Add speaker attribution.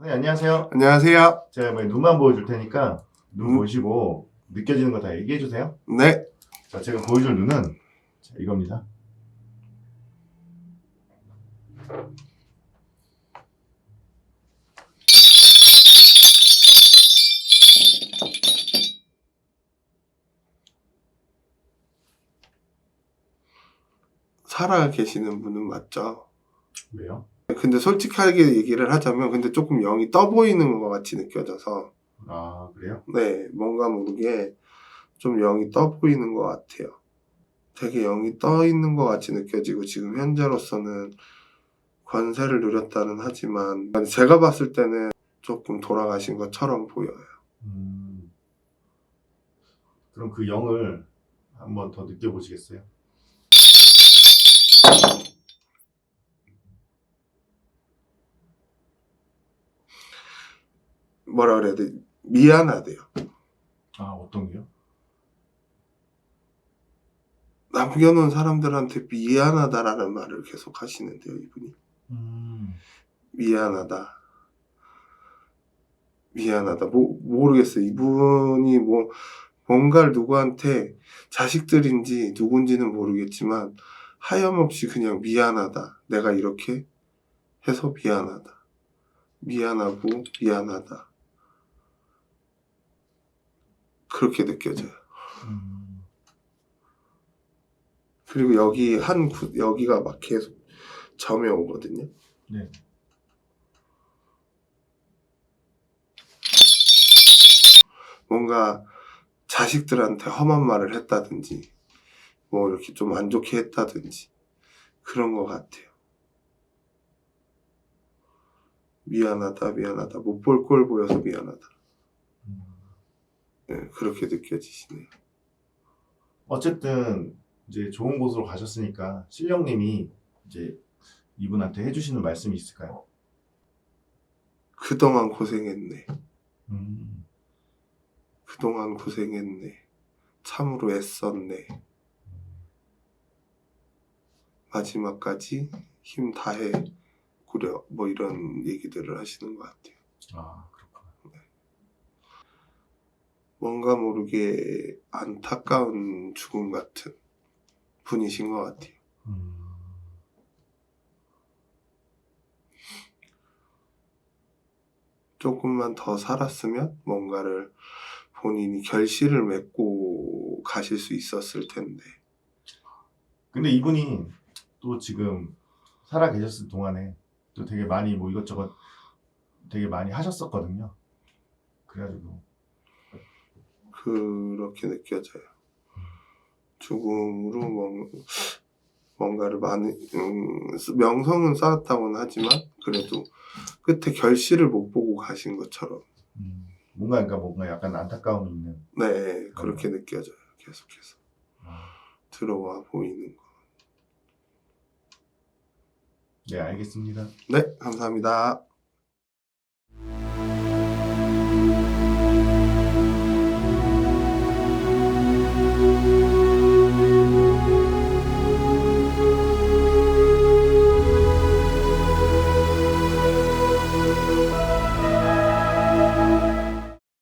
Speaker 1: 네, 안녕하세요.
Speaker 2: 안녕하세요.
Speaker 1: 제가 이번에 눈만 보여줄 테니까 눈
Speaker 2: 음.
Speaker 1: 보시고 느껴지는 거 다 얘기해 주세요.
Speaker 2: 네.
Speaker 1: 자, 제가 보여줄 눈은 자, 이겁니다.
Speaker 2: 살아 계시는 분은 맞죠?
Speaker 1: 왜요?
Speaker 2: 근데 솔직하게 얘기를 하자면 근데 조금 영이 떠 보이는 것 같이 느껴져서
Speaker 1: 아, 그래요?
Speaker 2: 네 뭔가 모르게 좀 영이 떠 보이는 것 같아요. 되게 영이 떠 있는 것 같이 느껴지고 지금 현재로서는 권세를 누렸다는 하지만 제가 봤을 때는 조금 돌아가신 것처럼 보여요.
Speaker 1: 음. 그럼 그 영을 한번 더 느껴보시겠어요?
Speaker 2: 뭐라 그래야 돼? 미안하대요.
Speaker 1: 아, 어떤 게요?
Speaker 2: 남겨놓은 사람들한테 미안하다라는 말을 계속 하시는데요, 이분이.
Speaker 1: 음.
Speaker 2: 미안하다. 미안하다. 뭐, 모르겠어요. 이분이 뭐, 뭔가를 누구한테 자식들인지 누군지는 모르겠지만, 하염없이 그냥 미안하다. 내가 이렇게 해서 미안하다. 미안하고, 미안하다. 그렇게 느껴져요.
Speaker 1: 음.
Speaker 2: 그리고 여기 한, 구- 여기가 막 계속 점에 오거든요.
Speaker 1: 네.
Speaker 2: 뭔가 자식들한테 험한 말을 했다든지, 뭐 이렇게 좀 안 좋게 했다든지, 그런 것 같아요. 미안하다, 미안하다. 못 볼 꼴 보여서 미안하다. 그렇게 느껴지시네요.
Speaker 1: 어쨌든 이제 좋은 곳으로 가셨으니까 신령님이 이제 이분한테 해주시는 말씀이 있을까요?
Speaker 2: 그동안 고생했네.
Speaker 1: 음.
Speaker 2: 그동안 고생했네. 참으로 애썼네. 마지막까지 힘 다해 구려. 뭐 이런 얘기들을 하시는 것 같아요.
Speaker 1: 아.
Speaker 2: 뭔가 모르게 안타까운 죽음 같은 분이신 것 같아요.
Speaker 1: 음.
Speaker 2: 조금만 더 살았으면 뭔가를 본인이 결실을 맺고 가실 수 있었을 텐데.
Speaker 1: 근데 이분이 또 지금 살아 계셨을 동안에 또 되게 많이 뭐 이것저것 되게 많이 하셨었거든요. 그래가지고
Speaker 2: 그렇게 느껴져요. 죽음으로 뭔- 뭔가를 많이, 음, 명성은 쌓았다고는 하지만, 그래도 끝에 결실을 못 보고 가신 것처럼,
Speaker 1: 음, 뭔가 그러니까 뭔가 약간 안타까움이 있는.
Speaker 2: 네, 그렇게 느껴져요. 계속해서.
Speaker 1: 아,
Speaker 2: 들어와 보이는 거.
Speaker 1: 네, 알겠습니다.
Speaker 2: 네, 감사합니다.